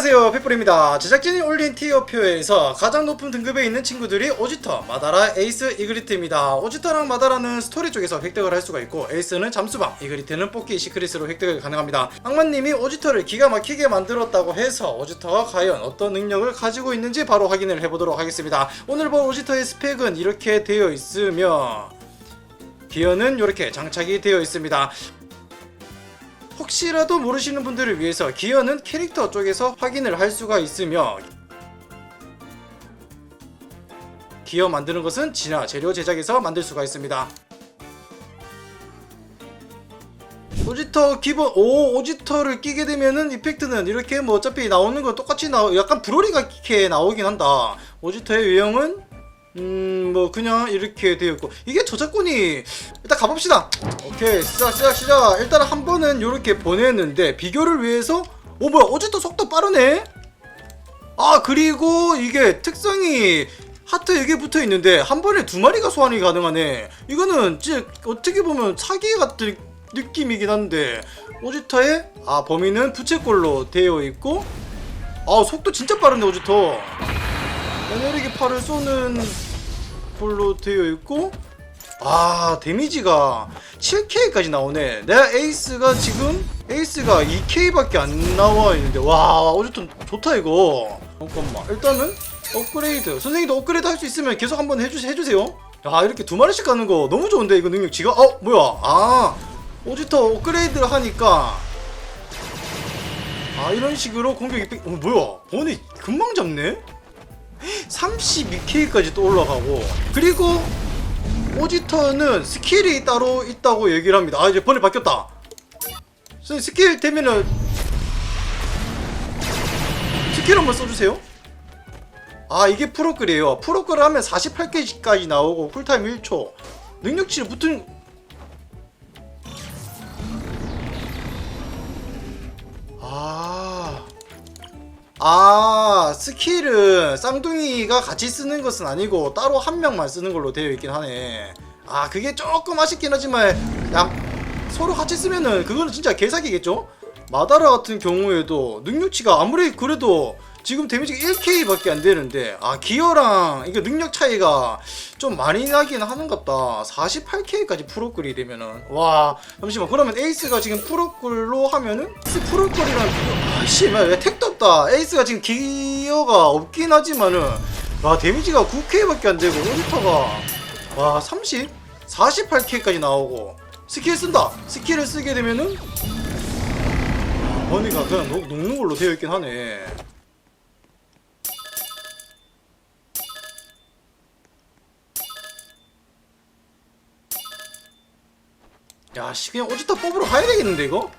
안녕하세요 핏불입니다. 제작진이 올린 티어표에서 가장 높은 등급에 있는 친구들이 오지터, 마다라, 에이스, 이그리트입니다. 오지터랑 마다라는 스토리 쪽에서 획득을 할 수가 있고 에이스는 잠수방, 이그리트는 뽑기 시크릿으로 획득이 가능합니다. 악마님이 오지터를 기가 막히게 만들었다고 해서 오지터가 과연 어떤 능력을 가지고 있는지 바로 확인을 해보도록 하겠습니다. 오늘 볼 오지터의 스펙은 이렇게 되어 있으며 기어는 이렇게 장착이 되어 있습니다 혹시라도 모르시는 분들을 위해서 기어는 캐릭터 쪽에서 확인을 할 수가 있으며 기어 만드는 것은 진화 재료 제작에서 만들 수가 있습니다. 오지터 기본 오 오지터를 끼게 되면은 이펙트는 이렇게 뭐 어차피 나오는 건 똑같이 나오 약간 브로리 같게 나오긴 한다. 오지터의 유형은 음 뭐 그냥 이렇게 되어 있고 이게 저작권이 일단 가봅시다. 오케이 시작 시작 시작 일단 한 번은 이렇게 보냈는데 비교를 위해서 오 뭐야 오지터 속도 빠르네. 아 그리고 이게 특성이 하트 여기에 붙어 있는데 한 번에 두 마리가 소환이 가능하네. 이거는 진짜 어떻게 보면 사기 같은 느낌이긴 한데 오지터의 아 범위는 부채꼴로 되어 있고 아 속도 진짜 빠른데 오지터. 에너지 팔을 쏘는 걸로 되어 있고 아 데미지가 7K까지 나오네. 내가 에이스가 지금 에이스가 2K밖에 안 나와 있는데 와 어쨌든 좋다 이거. 잠깐만. 일단은 업그레이드. 선생님도 업그레이드 할 수 있으면 계속 한번 해주, 해주세요. 야 이렇게 두 마리씩 가는 거 너무 좋은데 이거 능력치가? 어 뭐야? 아 오지터 업그레이드를 하니까. 아 이런 식으로 공격 이펙 어 뭐야? 보니 금방 잡네 32K까지 또 올라가고. 그리고 오지터는 스킬이 따로 있다고 얘기를 합니다. 아 이제 번이 바뀌었다. 스킬 되면은 스킬 한번 써주세요. 아 이게 프로글이에요. 프로글 하면 48K까지 나오고 쿨타임 1초. 능력치를 붙은 아... 아 스킬은 쌍둥이가 같이 쓰는 것은 아니고 따로 한 명만 쓰는 걸로 되어 있긴 하네. 아 그게 조금 아쉽긴 하지만 야 서로 같이 쓰면은 그거는 진짜 개사기겠죠? 마다라 같은 경우에도 능력치가 아무리 그래도 지금 데미지가 1K밖에 안 되는데 아 기어랑 이게 능력 차이가 좀 많이 나긴 하는갑다. 48K까지 프로글이 되면은. 와 잠시만. 그러면 에이스가 지금 프로글로 하면은 프로글이랑 비교 아씨 왜 택도 없다 에이스가 지금 기어가 없긴 하지만은 와 데미지가 9K밖에 안 되고 오리터가 와 30? 48K까지 나오고 스킬 쓴다 스킬을 쓰게 되면은 머니가 그냥 녹, 녹는 걸로 되어 있긴 하네 야, 씨, 그냥 오지터 뽑으러 가야 되겠는데, 이거?